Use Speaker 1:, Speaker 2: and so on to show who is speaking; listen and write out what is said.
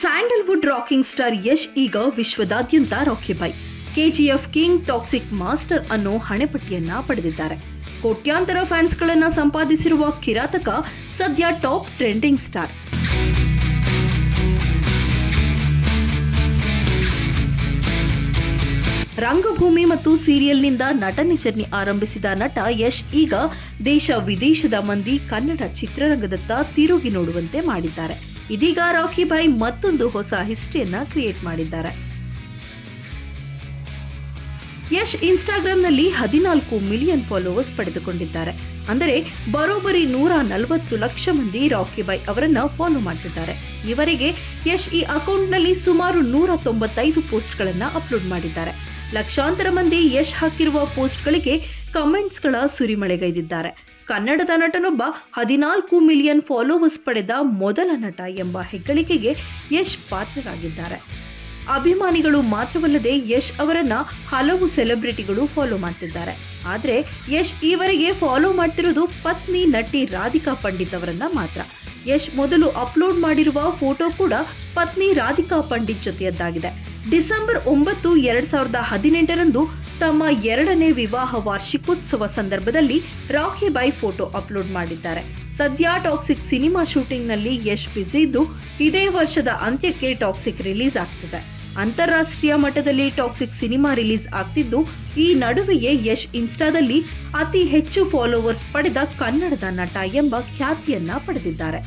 Speaker 1: Sandalwood rocking star Yash ಈಗ ವಿಶ್ವದಾದ್ಯಂತ Rocky boy. KGF king toxic master ಅನ್ನೋ ಹಣೆಪಟ್ಟಿಯನ್ನ ಪಡೆದಿದ್ದಾರೆ. ಕೋಟ್ಯಾಂತರ ಫ್ಯಾನ್ಸ್ಗಳನ್ನ ಸಂಪಾದಿಸಿರುವ ಕಿರಾತಕ ಸದ್ಯ ಟಾಪ್ ಟ್ರೆಂಡಿಂಗ್ ಸ್ಟಾರ್. ರಂಗಭೂಮಿ ಮತ್ತು ಸೀರಿಯಲ್ನಿಂದ ನಟನೆ ಜರ್ನಿ ಆರಂಭಿಸಿದ ನಟ ಯಶ್ ಈಗ ದೇಶ ವಿದೇಶದ ಮಂದಿ ಕನ್ನಡ ಚಿತ್ರರಂಗದತ್ತ ತಿರುಗಿ ನೋಡುವಂತೆ ಮಾಡಿದ್ದಾರೆ. ಇದೀಗ ರಾಕಿ ಭಾಯ್ ಮತ್ತೊಂದು ಹೊಸ ಹಿಸ್ಟ್ರಿಯನ್ನ ಕ್ರಿಯೇಟ್ ಮಾಡಿದ್ದಾರೆ. ಯಶ್ ಇನ್ಸ್ಟಾಗ್ರಾಂನಲ್ಲಿ ಹದಿನಾಲ್ಕು ಮಿಲಿಯನ್ ಫಾಲೋವರ್ಸ್ ಪಡೆದುಕೊಂಡಿದ್ದಾರೆ. ಅಂದರೆ ಬರೋಬ್ಬರಿ ನೂರ ನಲವತ್ತು ಲಕ್ಷ ಮಂದಿ ರಾಕಿ ಬಾಯ್ ಅವರನ್ನ ಫಾಲೋ ಮಾಡ್ತಿದ್ದಾರೆ. ಇವರಿಗೆ ಯಶ್ ಈ ಅಕೌಂಟ್ನಲ್ಲಿ ಸುಮಾರು ನೂರ ತೊಂಬತ್ತೈದು ಪೋಸ್ಟ್ಗಳನ್ನು ಅಪ್ಲೋಡ್ ಮಾಡಿದ್ದಾರೆ. ಲಕ್ಷಾಂತರ ಮಂದಿ ಯಶ್ ಹಾಕಿರುವ ಪೋಸ್ಟ್ಗಳಿಗೆ ಕಮೆಂಟ್ಸ್ಗಳ ಸುರಿಮಳೆಗೈದಿದ್ದಾರೆ. ಕನ್ನಡದ ನಟನೊಬ್ಬ ಹದಿನಾಲ್ಕು ಮಿಲಿಯನ್ ಫಾಲೋವರ್ಸ್ ಪಡೆದ ಮೊದಲ ನಟ ಎಂಬ ಹೆಗ್ಗಳಿಕೆಗೆ ಯಶ್ ಪಾತ್ರರಾಗಿದ್ದಾರೆ. ಅಭಿಮಾನಿಗಳು ಮಾತ್ರವಲ್ಲದೆ ಯಶ್ ಅವರನ್ನ ಹಲವು ಸೆಲೆಬ್ರಿಟಿಗಳು ಫಾಲೋ ಮಾಡ್ತಿದ್ದಾರೆ. ಆದರೆ ಯಶ್ ಈವರೆಗೆ ಫಾಲೋ ಮಾಡ್ತಿರೋದು ಪತ್ನಿ, ನಟಿ ರಾಧಿಕಾ ಪಂಡಿತ್ ಅವರನ್ನ ಮಾತ್ರ. ಯಶ್ ಮೊದಲು ಅಪ್ಲೋಡ್ ಮಾಡಿರುವ ಫೋಟೋ ಕೂಡ ಪತ್ನಿ ರಾಧಿಕಾ ಪಂಡಿತ್ ಜೊತೆಯದ್ದಾಗಿದೆ. ಡಿಸೆಂಬರ್ ಒಂಬತ್ತು, ಎರಡ್ ಸಾವಿರದ ಹದಿನೆಂಟರಂದು ತಮ್ಮ ಎರಡನೇ ವಿವಾಹ ವಾರ್ಷಿಕೋತ್ಸವ ಸಂದರ್ಭದಲ್ಲಿ ರಾಖಿ ಬಾಯ್ ಫೋಟೋ ಅಪ್ಲೋಡ್ ಮಾಡಿದ್ದಾರೆ. ಸದ್ಯ ಟಾಕ್ಸಿಕ್ ಸಿನಿಮಾ ಶೂಟಿಂಗ್ನಲ್ಲಿ ಯಶ್ ಬ್ಯುಸಿ ಇದ್ದು ಇದೇ ವರ್ಷದ ಅಂತ್ಯಕ್ಕೆ ಟಾಕ್ಸಿಕ್ ರಿಲೀಸ್ ಆಗ್ತಿದೆ. ಅಂತಾರಾಷ್ಟ್ರೀಯ ಮಟ್ಟದಲ್ಲಿ ಟಾಕ್ಸಿಕ್ ಸಿನಿಮಾ ರಿಲೀಸ್ ಆಗ್ತಿದ್ದು, ಈ ನಡುವೆಯೇ ಯಶ್ ಇನ್ಸ್ಟಾದಲ್ಲಿ ಅತಿ ಹೆಚ್ಚು ಫಾಲೋವರ್ಸ್ ಪಡೆದ ಕನ್ನಡದ ನಟ ಎಂಬ ಖ್ಯಾತಿಯನ್ನ ಪಡೆದಿದ್ದಾರೆ.